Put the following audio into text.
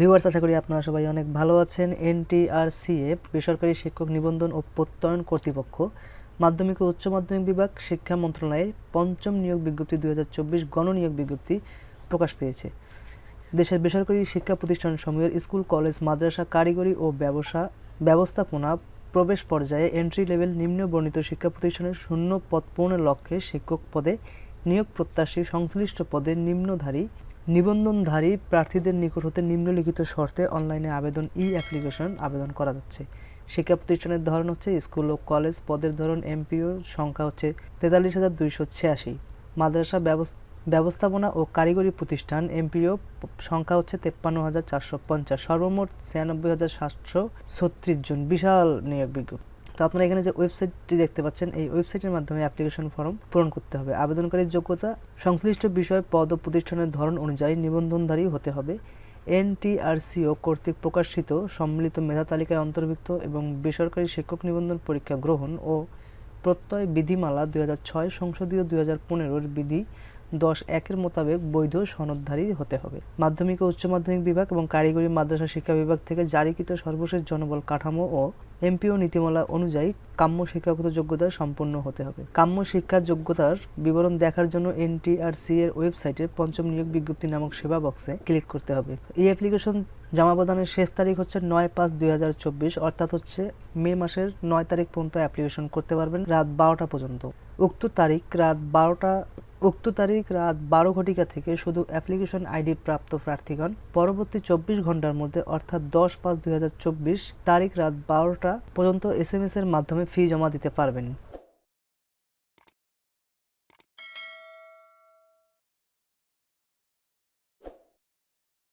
Viewers আশা করি আপনারা সবাই অনেক ভালো আছেন। এনটিআরসিএফ বেসরকারি শিক্ষক নিবন্ধন ও প্রত্যয়ন কর্তৃপক্ষ, মাধ্যমিক ও উচ্চ মাধ্যমিক বিভাগ, শিক্ষা মন্ত্রণালয়ের পঞ্চম নিয়োগ বিজ্ঞপ্তি দুই হাজার চব্বিশ গণনিয়োগ বিজ্ঞপ্তি প্রকাশ পেয়েছে। দেশের বেসরকারি শিক্ষা প্রতিষ্ঠান সমূহের স্কুল, কলেজ, মাদ্রাসা, কারিগরি ও ব্যবসা, ব্যবস্থাপনা প্রবেশ পর্যায়ে এন্ট্রি লেভেল নিম্ন বর্ণিত শিক্ষা প্রতিষ্ঠানের শূন্য পদ পূরণের লক্ষ্যে শিক্ষক পদে নিয়োগ প্রত্যাশী সংশ্লিষ্ট পদে নিম্নধারী নিবন্ধনধারী প্রার্থীদের নিকট হতে নিম্নলিখিত শর্তে অনলাইনে আবেদন ই অ্যাপ্লিকেশন আবেদন করা যাচ্ছে। শিক্ষা প্রতিষ্ঠানের ধরন হচ্ছে স্কুল ও কলেজ পদের ধরন, এমপিও সংখ্যা হচ্ছে তেতাল্লিশ হাজার দুইশো ছিয়াশি। মাদ্রাসা ব্যবস্থাপনা ও কারিগরি প্রতিষ্ঠান, এমপিও সংখ্যা হচ্ছে তেপ্পান্ন হাজার চারশো পঞ্চাশ। সর্বমোট ছিয়ানব্বই হাজার সাতশো ছত্রিশ জন। বিশাল নিয়োগ বিজ্ঞপ্তি। তো আপনারা এখানে যে ওয়েবসাইটটি দেখতে পাচ্ছেন, এই ওয়েবসাইটের মাধ্যমে অ্যাপ্লিকেশন ফর্ম পূরণ করতে হবে। আবেদনকারীর যোগ্যতা, সংশ্লিষ্ট বিষয়, পদ ও প্রতিষ্ঠানের ধরন অনুযায়ী নিবন্ধনধারী হতে হবে। এনটিআরসিও কর্তৃক প্রকাশিত সম্মিলিত মেধা তালিকায় অন্তর্ভুক্ত এবং বেসরকারি শিক্ষক নিবন্ধন পরীক্ষা গ্রহণ ও প্রত্যয় বিধিমালা দুই হাজার ছয় সংসদীয় দুই হাজার পনেরোর বিধি দশ একের মোতাবেক বৈধ সনদধারী হতে হবে। মাধ্যমিক ও উচ্চ মাধ্যমিক বিভাগ এবং কারিগরি মাদ্রাসা শিক্ষা বিভাগ থেকে জারিকৃত সর্বশেষ জনবল কাঠামো ও এমপিও নীতিমালা অনুযায়ী কাম্য শিক্ষাগত যোগ্যতা সম্পন্ন হতে হবে। কাম্য শিক্ষা যোগ্যতার বিবরণ দেখার জন্য এনটিআরসি এর ওয়েবসাইটে পঞ্চম নিয়োগ বিজ্ঞপ্তি নামক সেবা বক্সে ক্লিক করতে হবে। এই অ্যাপ্লিকেশন জমা প্রদানের শেষ তারিখ হচ্ছে নয় পাঁচ দুই হাজার চব্বিশ, অর্থাৎ হচ্ছে মে মাসের নয় তারিখ পর্যন্ত অ্যাপ্লিকেশন করতে পারবেন রাত বারোটা পর্যন্ত। উক্ত তারিখ রাত বারোটা, উক্ত তারিখ রাত বারো ঘটিকা থেকে শুধু অ্যাপ্লিকেশন আইডি প্রাপ্ত প্রার্থীগণ, পরবর্তী চব্বিশ ঘণ্টার মধ্যে, অর্থাৎ দশ পাঁচ দুই তারিখ রাত বারোটা পর্যন্ত এস এম এস এর মাধ্যমে ফি জমা দিতে পারবেন।